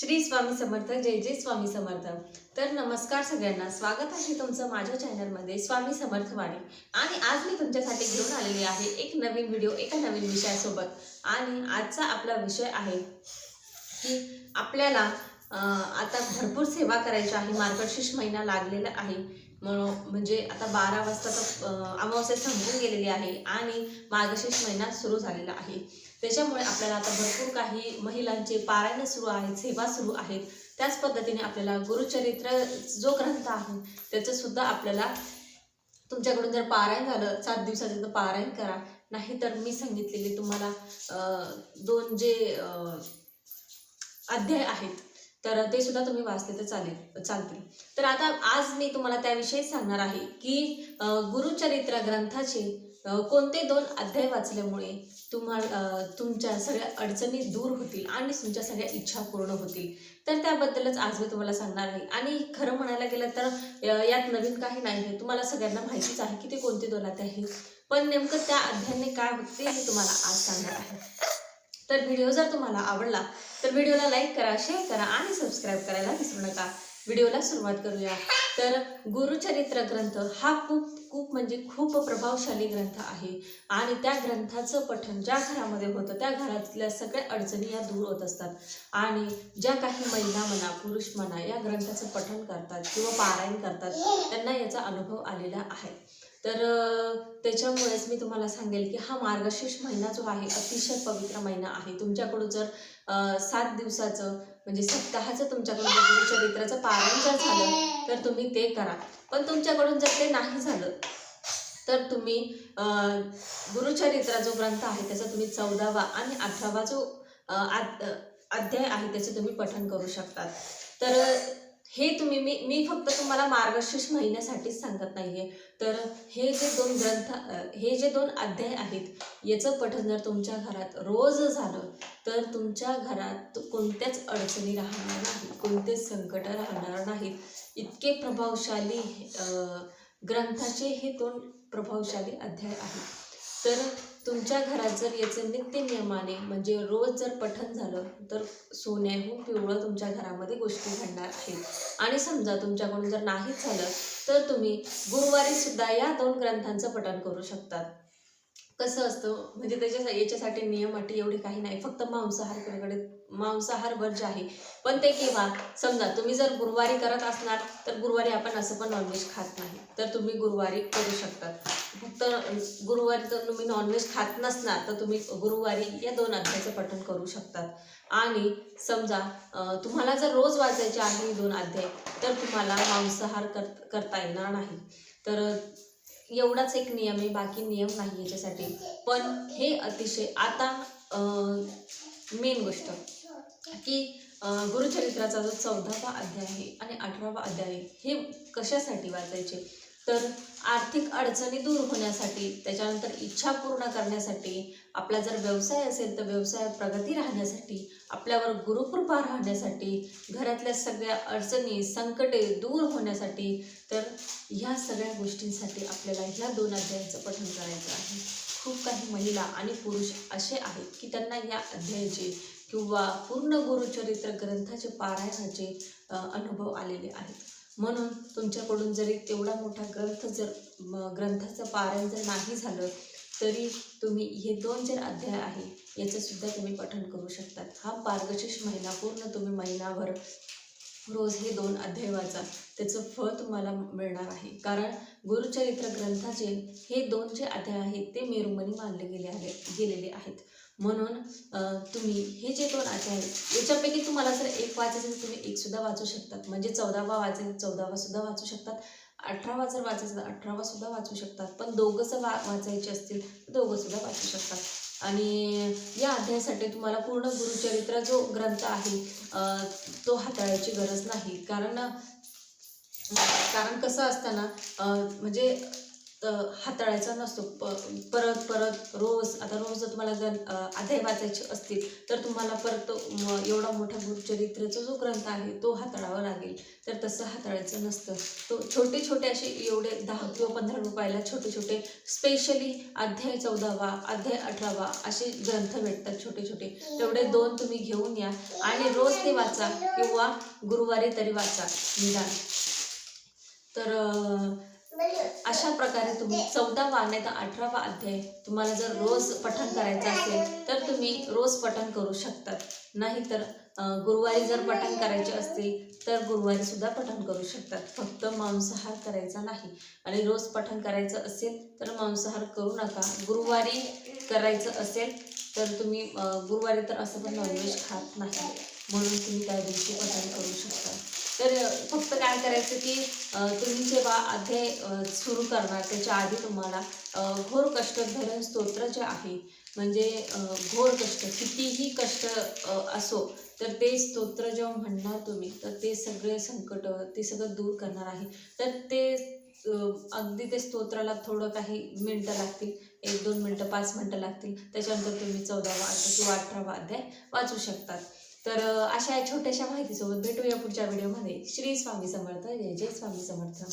श्री स्वामी समर्थ जय जय स्वामी समर्थ. तर नमस्कार सगळ्यांना. स्वागत आहे तुमचं माझ्या चॅनलमध्ये स्वामी समर्थ वाणी आणि आज मी तुमच्यासाठी घेऊन आलेली आहे एक नवीन व्हिडिओ एका नवीन विषयासोबत. आणि आजचा आपला विषय आहे की आपल्याला आता भरपूर सेवा करायची आहे. मार्गशीर्ष महिना लागलेला आहे. म्हणून म्हणजे आता बारा वाजता तर अमावस्या संपून गेलेली आहे. आणि मार्गशीर्ष महिना सुरू झालेला आहे. त्याच्यामुळे आपल्याला आता भरपूर काही महिलांचे पारायण सुरू आहेत सेवा सुरू आहेत. त्याच पद्धतीने आपल्याला गुरुचरित्र जो ग्रंथ आहे त्याचंसुद्धा आपल्याला तुमच्याकडून जर पारायण झालं सात दिवसाचं तर पारायण करा. नाहीतर मी सांगितलेले तुम्हाला दोन जे अध्याय आहेत तर ते सुद्धा तुम्ही वाचले तर चालेल चालतील. तर आता आज मी तुम्हाला त्याविषयी सांगणार आहे की गुरुचरित्र ग्रंथाचे कोणते दोन अध्याय वाचल्यामुळे तुम्हाला तुमच्या सगळ्या अडचणी दूर होतील आणि तुमच्या सगळ्या इच्छा पूर्ण होतील. तर त्याबद्दलच आज मी तुम्हाला सांगणार आहे. आणि खरं म्हणायला गेलं तर यात नवीन काही नाही आहे. तुम्हाला सगळ्यांना माहितीच आहे की ते कोणते दोन अध्याय आहेत. पण नेमकं त्या अध्यायाने काय होते हे तुम्हाला आज सांगणार आहे. तर व्हिडिओ जर तुम्हाला आवडला तर व्हिडिओला लाईक करा शेअर करा आणि सबस्क्राईब करायला विसरू नका. व्हिडिओला सुरुवात करूया. तर गुरुचरित्र ग्रंथ हा खूप खूप म्हणजे खूप प्रभावशाली ग्रंथ आहे. आणि त्या ग्रंथाचं पठण ज्या घरामध्ये होतं त्या घरातल्या सगळ्या अडचणी या दूर होत असतात. आणि ज्या काही महिला म्हणा पुरुष म्हणा या ग्रंथाचं पठण करतात किंवा पारायण करतात त्यांना याचा अनुभव आलेला आहे. तर त्याच्यामुळेच मी तुम्हाला सांगेल की हा मार्गशीर्ष महिना जो आहे अतिशय पवित्र महिना आहे. तुमच्याकडून जर सात दिवसाचं म्हणजे सप्ताहाचं तुमच्याकडून जर गुरुचरित्राचं पारायण जर झालं तर तुम्ही ते करा. पण तुमच्याकडून जर ते नाही झालं तर तुम्ही गुरुचरित्रा जो ग्रंथ आहे त्याचा तुम्ही चौदावा आणि अठरावा जो आद- अध्याय आहे त्याचे तुम्ही पठन करू शकतात. तर हे तुम्ही मी मी फक्त तुम्हाला मार्गशीर्ष महिन्यासाठीच सांगत नाहीये. तर हे जे दोन ग्रंथ हे जे दोन अध्याय आहेत याचं पठण जर तुमच्या घरात रोज झालं तर तुमच्या घरात कोणत्याच अडचणी राहणार नाही कोणतेच संकट राहणार नाहीत. इतके प्रभावशाली ग्रंथाचे हे दोन प्रभावशाली अध्याय आहेत. तर तुमच्या घरात जर याचं नित्य नियमाने म्हणजे रोज जर पठण झालं तर सोन्याहून हो, पिवळं तुमच्या घरामध्ये गोष्टी घडणार आहेत. आणि समजा तुमच्याकडून जर नाहीच झालं तर तुम्ही गुरुवारी सुद्धा या दोन ग्रंथांचं पठण करू शकतात. कसं असतं म्हणजे त्याच्या याच्यासाठी नियम अटी एवढी काही नाही. फक्त मांसाहारकडे मांसाहार वर्ज आहे पण ते केव्हा समजा तुम्ही जर गुरुवारी करत असणार तर गुरुवारी आपण असं पण नॉनव्हेज खात नाही. तर तुम्ही गुरुवारी करू शकतात. फक्त गुरुवारी जर तुम्ही नॉनव्हेज खात नसणार तर तुम्ही गुरुवारी या दोन अध्यायाचं पठण करू शकतात. आणि समजा तुम्हाला जर रोज वाचायचे आहे दोन अध्याय तर तुम्हाला मांसाहार कर करता येणार नाही. तर एवढाच एक नियम आहे बाकी नियम नाही याच्यासाठी. पण हे अतिशय आता मेन गोष्ट की गुरुचरित्राचा जो चौदावा अध्याय आहे आणि अठरावा अध्याय आहे हे कशासाठी वाचायचे? तर आर्थिक अडचणी दूर होण्यासाठी त्याच्यानंतर इच्छा पूर्ण करण्यासाठी आपला जर व्यवसाय असेल तर व्यवसायात प्रगती राहण्यासाठी आपल्यावर गुरुकृपा राहण्यासाठी घरातल्या सगळ्या अडचणी संकटे दूर होण्यासाठी तर ह्या सगळ्या गोष्टींसाठी आपल्याला ह्या दोन अध्यायांचं पठण करायचं आहे. खूप काही महिला आणि पुरुष असे आहेत की त्यांना या अध्यायाचे किंवा पूर्ण गुरुचरित्र ग्रंथाचे पारायणाचे अनुभव आलेले आहेत. म्हणून तुमच्याकडून जरी तेवढा मोठा ग्रंथ जर ग्रंथाचं पारायण जर नाही झालं तरी तुम्ही हे दोन जे अध्याय आहे याचंसुद्धा तुम्ही पठण करू शकतात. हा मार्गशीर्ष महिना पूर्ण तुम्ही महिनाभर रोज हे दोन अध्याय वाचा. त्याचं फळ तुम्हाला मिळणार आहे. कारण गुरुचरित्र ग्रंथाचे हे दोन जे अध्याय आहेत ते मेरुमणी मानले गेले आले गेलेले आहेत. म्हणून तुम्ही हे जे दोन अध्याय आहेत याच्यापैकी तुम्हाला जर एक वाचायचं तर तुम्ही एक सुद्धा वाचू शकतात. म्हणजे चौदावा वाचेल चौदावा सुद्धा वाचू शकतात. अठरावा जर वाचायचं तर अठरावा सुद्धा वाचू शकतात. पण दोघं जर वा वाचायचे असतील तर दोघं सुद्धा वाचू शकतात. आणि या अध्यायासाठी तुम्हाला पूर्ण गुरुचरित्र जो ग्रंथ आहे तो हाताळायची गरज नाही. कारण कारण कसं असताना म्हणजे हाताळायचा नसतो. प परत परत रोज आता रोज जर तुम्हाला जर अध्याय वाचायचे असतील तर तुम्हाला परत तो एवढा मोठा गुरुचरित्राचा जो ग्रंथ आहे तो हाताळावा लागेल. तर तसं हाताळायचं नसतं. तो छोटे छोटे असे एवढे दहा किंवा पंधरा रुपयाला छोटे छोटे स्पेशली अध्याय चौदावा अध्याय अठरावा असे ग्रंथ भेटतात छोटे छोटे. तेवढे दोन तुम्ही घेऊन या आणि रोज ते वाचा किंवा गुरुवारी तरी वाचा. निदान. तर अशा प्रकारे तुम्ही चौदावा नाही तर अठरावा अध्याय तुम्हाला जर रोज पठण करायचं असेल तर तुम्ही रोज पठण करू शकतात नाहीतर गुरुवारी जर पठण करायचे असतील तर गुरुवारी सुद्धा पठण करू शकतात फक्त मांसाहार करायचा नाही. आणि रोज पठण करायचं असेल तर मांसाहार करू नका. गुरुवारी करायचं असेल तर तुम्ही गुरुवारी तर असं पण नॉनव्हेज खात नाही. म्हणून तुम्ही त्या दिवशी पठण करू शकता. तर फक्त काय करायचं की तुम्ही जेव्हा अध्याय सुरू करणार त्याच्या आधी तुम्हाला घोर कष्ट धरण स्तोत्र जे आहे म्हणजे घोर कष्ट कितीही कष्ट असो तर ते स्तोत्र जेव्हा म्हणणार तुम्ही तर ते सगळे संकट ते सगळं दूर करणार आहे. तर ते अगदी ते स्तोत्राला थोडं काही मिनटं लागतील एक दोन मिनटं पाच मिनटं लागतील त्याच्यानंतर तुम्ही चौदावा किंवा अठरावा अध्याय वाचू शकतात. तर अशा छोट्याशा माहितीसोबत भेटूया पुढच्या व्हिडिओमध्ये. श्री स्वामी समर्थ. जय जय स्वामी समर्थ.